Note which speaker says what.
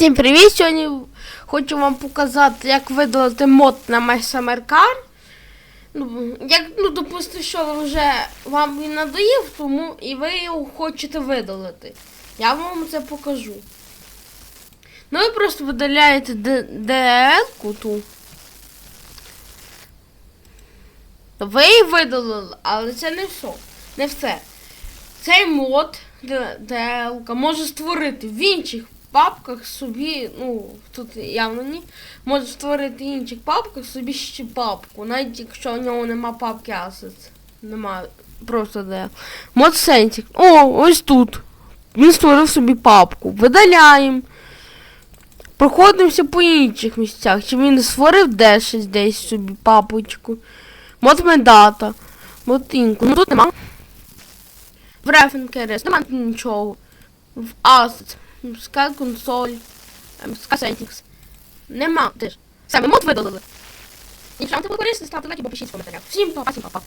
Speaker 1: Всім привіт! Сьогодні хочу вам показати, як видалити мод на MySummerCar. Ну, як, ну, допустимо, що вже вам він надоїв, тому і ви його хочете видалити. Я вам це покажу. Ну, ви просто видаляєте DL-ку ту. Ви її видалили, але це не все. Не все. Цей мод DL може створити в інших папках собі, ну, тут явно ні, може створити інших папках собі ще папку, навіть якщо у нього нема папки Assets. Нема, просто DL. Мод Сентік. О, ось тут. Він створив собі папку. Видаляємо. Проходимося по інших місцях. Чи він створив десь десь собі папочку. Мод медата. Мод інку. Ну тут нема. В Reference нема нічого. В Assets. Sky консоль. Sky Settings. Нема теж. Все, ми мод видалили. Якщо вам це було корисно, ставте лайк або пишіть в коментарях. Всім папа, всім папа.